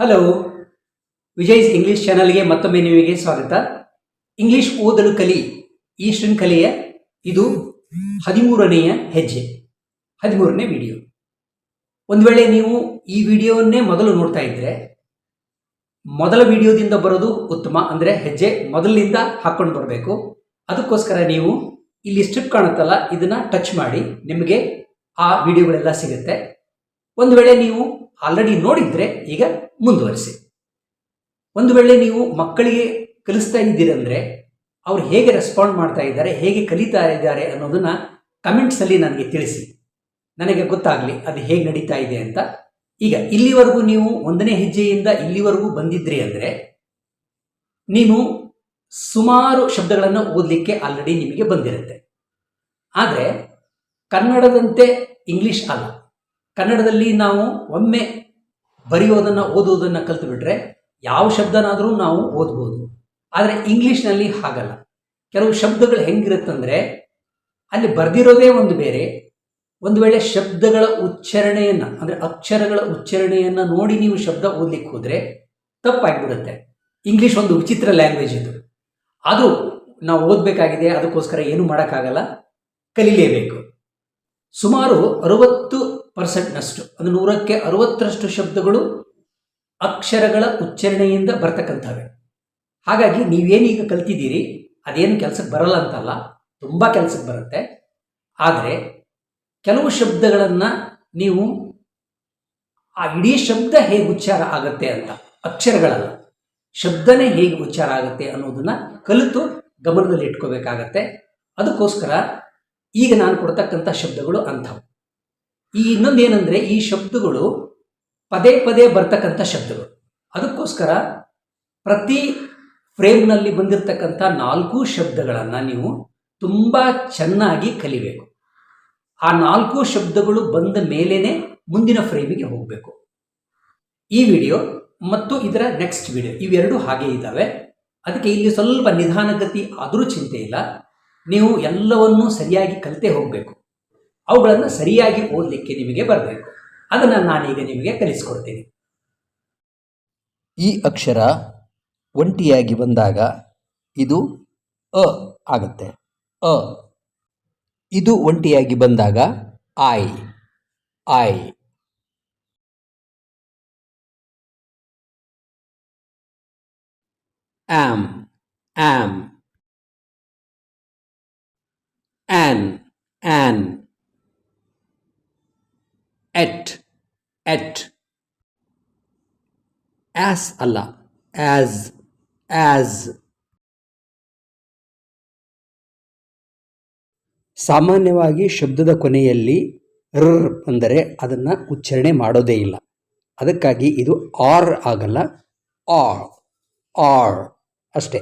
Hello Vijay's ಇಂಗ್ಲಿಷ್ ಚಾನಲ್ಗೆ ಮತ್ತೊಮ್ಮೆ ನಿಮಗೆ ಸ್ವಾಗತ. ಇಂಗ್ಲಿಷ್ ಓದಲು ಕಲಿ ಈ ಶೃಂಖಲೆಯ ಇದು ಹದಿಮೂರನೆಯ ಹೆಜ್ಜೆ, ಹದಿಮೂರನೇ ವಿಡಿಯೋ ಒಂದು ವೇಳೆ ನೀವು ಈ ವಿಡಿಯೋವನ್ನೇ ಮೊದಲು ನೋಡ್ತಾ ಇದ್ದರೆ ಮೊದಲ ವಿಡಿಯೋದಿಂದ ಬರೋದು ಉತ್ತಮ ಅಂದರೆ ಹೆಜ್ಜೆ ಮೊದಲಿನಿಂದ ಹಾಕ್ಕೊಂಡು ಬರಬೇಕು. ಅದಕ್ಕೋಸ್ಕರ ನೀವು ಇಲ್ಲಿ ಸ್ಟ್ರಿಪ್ ಕಾಣುತ್ತಲ್ಲ, ಇದನ್ನು ಟಚ್ ಮಾಡಿ ನಿಮಗೆ ಆ ವಿಡಿಯೋಗಳೆಲ್ಲ ಸಿಗುತ್ತೆ. ಒಂದು ವೇಳೆ ನೀವು ಆಲ್ರೆಡಿ ನೋಡಿದ್ರೆ ಈಗ ಮುಂದುವರಿಸಿ. ಒಂದು ವೇಳೆ ನೀವು ಮಕ್ಕಳಿಗೆ ಕಲಿಸ್ತಾ ಇದ್ದೀರಂದ್ರೆ ಅವ್ರು ಹೇಗೆ ರೆಸ್ಪಾಂಡ್ ಮಾಡ್ತಾ ಇದ್ದಾರೆ, ಹೇಗೆ ಕಲಿತಾ ಇದ್ದಾರೆ ಅನ್ನೋದನ್ನ ಕಮೆಂಟ್ಸಲ್ಲಿ ನನಗೆ ತಿಳಿಸಿ. ನನಗೆ ಗೊತ್ತಾಗಲಿ ಅದು ಹೇಗೆ ನಡೀತಾ ಇದೆ ಅಂತ. ಈಗ ಇಲ್ಲಿವರೆಗೂ ನೀವು ಒಂದನೇ ಹೆಜ್ಜೆಯಿಂದ ಇಲ್ಲಿವರೆಗೂ ಬಂದಿದ್ರಿ ಅಂದರೆ ನೀವು ಸುಮಾರು ಶಬ್ದಗಳನ್ನು ಓದಲಿಕ್ಕೆ ಆಲ್ರೆಡಿ ನಿಮಗೆ ಬಂದಿರುತ್ತೆ. ಆದರೆ ಕನ್ನಡದಂತೆ ಇಂಗ್ಲಿಷ್ ಅಲ್ಲ. ಕನ್ನಡದಲ್ಲಿ ನಾವು ಒಮ್ಮೆ ಬರೆಯೋದನ್ನು ಓದೋದನ್ನು ಕಲ್ತು ಬಿಟ್ರೆ ಯಾವ ಶಬ್ದನಾದರೂ ನಾವು ಓದ್ಬೋದು. ಆದರೆ ಇಂಗ್ಲೀಷ್ನಲ್ಲಿ ಹಾಗಲ್ಲ. ಕೆಲವು ಶಬ್ದಗಳು ಹೆಂಗಿರುತ್ತಂದರೆ ಅಲ್ಲಿ ಬರೆದಿರೋದೇ ಒಂದು ಬೇರೆ. ಒಂದು ವೇಳೆ ಶಬ್ದಗಳ ಉಚ್ಚಾರಣೆಯನ್ನು ಅಂದರೆ ಅಕ್ಷರಗಳ ಉಚ್ಚಾರಣೆಯನ್ನು ನೋಡಿ ನೀವು ಶಬ್ದ ಓದ್ಲಿಕ್ಕೆ ಹೋದರೆ ತಪ್ಪಾಗಿಬಿಡುತ್ತೆ. ಇಂಗ್ಲೀಷ್ ಒಂದು ವಿಚಿತ್ರ ಲ್ಯಾಂಗ್ವೇಜ್ ಇದು. ಅದು ನಾವು ಓದಬೇಕಾಗಿದೆ, ಅದಕ್ಕೋಸ್ಕರ ಏನು ಮಾಡೋಕ್ಕಾಗಲ್ಲ, ಕಲೀಲೇಬೇಕು. ಸುಮಾರು ಅರುವತ್ತು ಪರ್ಸೆಂಟ್ನಷ್ಟು. ಅಂದರೆ ನೂರಕ್ಕೆ ಅರುವತ್ತರಷ್ಟು ಶಬ್ದಗಳು ಅಕ್ಷರಗಳ ಉಚ್ಚಾರಣೆಯಿಂದ ಬರ್ತಕ್ಕಂಥವೆ. ಹಾಗಾಗಿ ನೀವೇನೀಗ ಕಲ್ತಿದ್ದೀರಿ, ಅದೇನು ಕೆಲಸಕ್ಕೆ ಬರಲ್ಲ ಅಂತಲ್ಲ, ತುಂಬ ಕೆಲಸಕ್ಕೆ ಬರುತ್ತೆ. ಆದರೆ ಕೆಲವು ಶಬ್ದಗಳನ್ನು ನೀವು ಆ ಇಡೀ ಶಬ್ದ ಹೇಗೆ ಉಚ್ಚಾರ ಆಗುತ್ತೆ ಅಂತ, ಅಕ್ಷರಗಳಲ್ಲ, ಶಬ್ದನೇ ಹೇಗೆ ಉಚ್ಚಾರ ಆಗುತ್ತೆ ಅನ್ನೋದನ್ನು ಕಲಿತು ಗಮನದಲ್ಲಿ ಇಟ್ಕೋಬೇಕಾಗತ್ತೆ ಅದಕ್ಕೋಸ್ಕರ ಈಗ ನಾನು ಕೊಡ್ತಕ್ಕಂಥ ಶಬ್ದಗಳು ಅಂಥವು. ಈ ಇನ್ನೊಂದು ಏನಂದರೆ ಈ ಶಬ್ದಗಳು ಪದೇ ಪದೇ ಬರ್ತಕ್ಕಂಥ ಶಬ್ದಗಳು. ಅದಕ್ಕೋಸ್ಕರ ಪ್ರತಿ ಫ್ರೇಮ್ನಲ್ಲಿ ಬಂದಿರತಕ್ಕಂಥ ನಾಲ್ಕು ಶಬ್ದಗಳನ್ನು ನೀವು ತುಂಬ ಚೆನ್ನಾಗಿ ಕಲಿಬೇಕು. ಆ ನಾಲ್ಕು ಶಬ್ದಗಳು ಬಂದ ಮೇಲೇ ಮುಂದಿನ ಫ್ರೇಮಿಗೆ ಹೋಗಬೇಕು. ಈ ವಿಡಿಯೋ ಮತ್ತು ಇದರ ನೆಕ್ಸ್ಟ್ ವಿಡಿಯೋ ಇವೆರಡು ಹಾಗೆ ಇದ್ದಾವೆ ಅದಕ್ಕೆ ಇಲ್ಲಿ ಸ್ವಲ್ಪ ನಿಧಾನಗತಿ ಆದರೂ ಚಿಂತೆ ಇಲ್ಲ. ನೀವು ಎಲ್ಲವನ್ನೂ ಸರಿಯಾಗಿ ಕಲಿತೇ ಹೋಗಬೇಕು. ಅವುಗಳನ್ನು ಸರಿಯಾಗಿ ಓದಲಿಕ್ಕೆ ನಿಮಗೆ ಬರಬೇಕು. ಅದನ್ನು ನಾನೀಗ ನಿಮಗೆ ಕಲಿಸ್ಕೊಡ್ತೀನಿ. ಈ ಅಕ್ಷರ ಒಂಟಿಯಾಗಿ ಬಂದಾಗ ಇದು ಅ ಆಗುತ್ತೆ. ಅ. ಇದು ಒಂಟಿಯಾಗಿ ಬಂದಾಗ I. I. Am. Am. On. On. At at as ಅಲ್ಲ as as. ಸಾಮಾನ್ಯವಾಗಿ ಶಬ್ದದ ಕೊನೆಯಲ್ಲಿ ರ್ ಅಂದರೆ ಅದನ್ನು ಉಚ್ಚಾರಣೆ ಮಾಡೋದೇ ಇಲ್ಲ. ಅದಕ್ಕಾಗಿ ಇದು ಆರ್ ಆಗಲ್ಲ. ಆರ್ ಆರ್ ಅಷ್ಟೇ.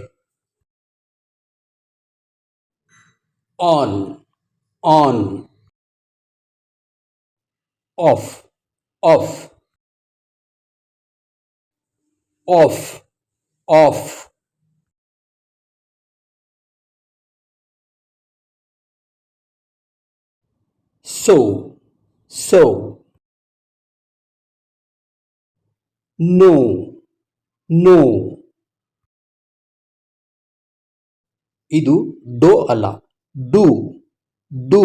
On on off off off off so so no no ಇದು ಡೋ ಅಲ್ಲ ಡು ಡು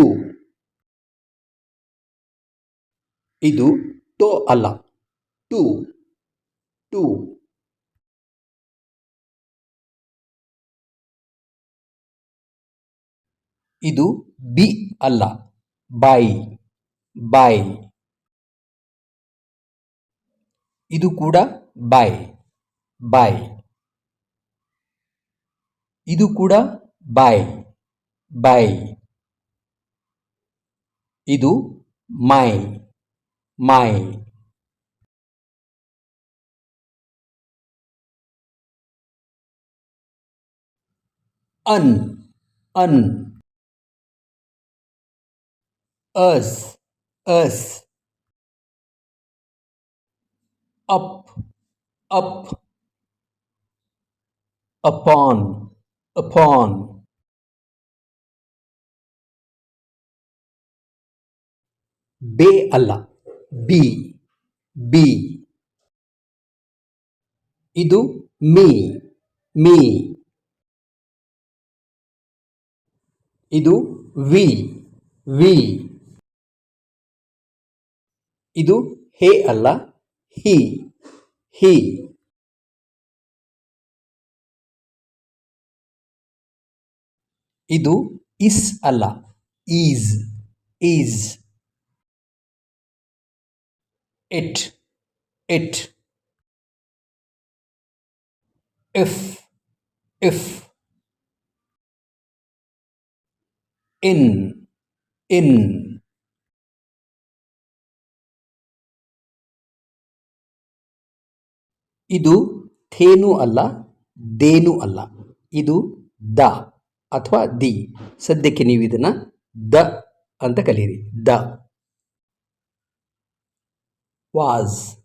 ಇದು ಟೋ ಅಲ್ಲ. ಟು. ಟು. ಇದು ಬಿ ಅಲ್ಲ. ಬಾಯಿ ಬಾಯಿ ಇದು ಕೂಡ ಬಾಯಿ ಬಾಯಿ ಇದು ಕೂಡ ಬಾಯಿ ಬಾಯಿ ಇದು my. mile un un us us up. Up. Upon. Upon. Be Allah. Be be ಇದು ಮೀ ಮೀ. ಇದು ವಿ ವಿ ಇದು ಹೇ ಅಲ್ಲ, ಹಿ ಹಿ. ಇದು ಇಸ್ ಅಲ್ಲ, is is. It it if if. In in. ಇದು then ಅಲ್ಲ, ದೇನು ಅಲ್ಲ. ಇದು ದ ಅಥವಾ ದಿ. ಸದ್ಯಕ್ಕೆ ನೀವು ಇದನ್ನು ದ ಅಂತ ಕಲಿಯಿರಿ. The. Was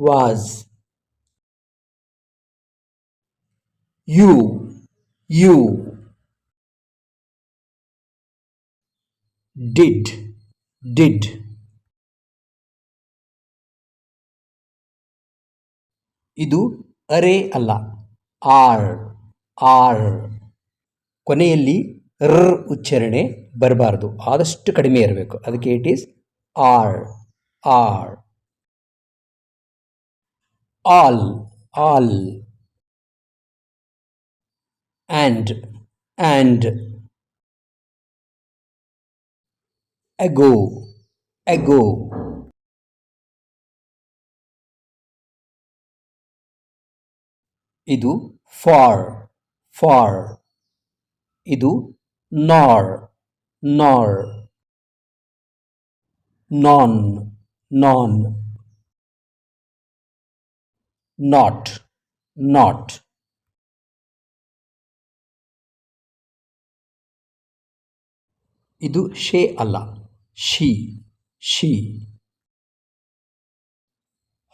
was. You you did did. ಇದು ಅರೆ ಅಲ್ಲ, ಆರ್ ಆರ್. ಕೊನೆಯಲ್ಲಿ ರ್ ಉಚ್ಚಾರಣೆ ಬರಬಾರ್ದು. ಆದಷ್ಟು ಕಡಿಮೆ ಇರಬೇಕು. ಅದಕ್ಕೆ it is are are. all all and and ago ago ಇದು ಫಾರ್ ಫಾರ್ ಇದು ನಾರ್ ನಾರ್ ನಾನ್ ನಾನ್ ನಾಟ್ ನಾಟ್ ಇದು ಶೇ ಅಲ್ಲ she she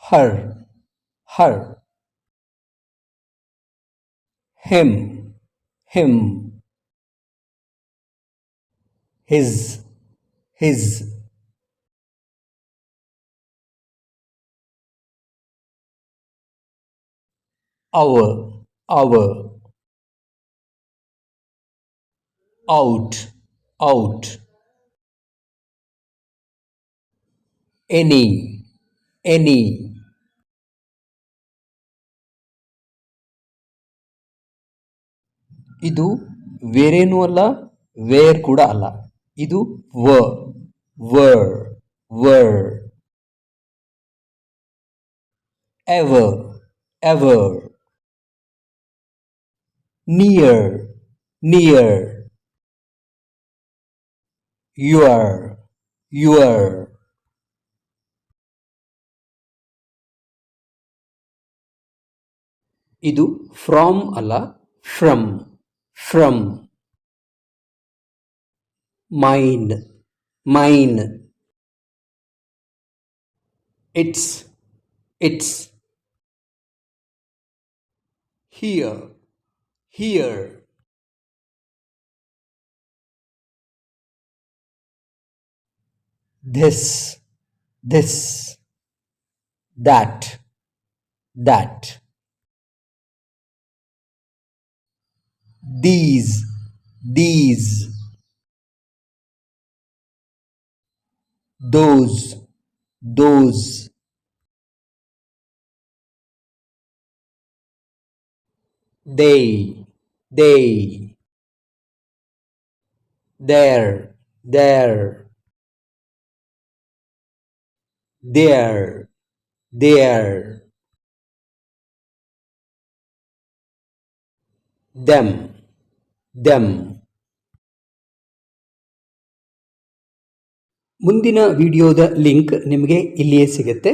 her her him him his his Our our out out. Any any. ಇದು ಬೇರೇನೂ ಅಲ್ಲ ವೇರ್ ಕೂಡ ಅಲ್ಲ ಇದು ವ were were ever ever near near your your ಇದು ಫ್ರಾಮ್ ಅಲ್ಲ from from mine mine it's it's here here. This this that that. These these. Those those. They. They. There, there. there, there. Them, them. ಮುಂದಿನ ವಿಡಿಯೋದ link ನಿಮಗೆ ಇಲ್ಲಿಯೇ ಸಿಗುತ್ತೆ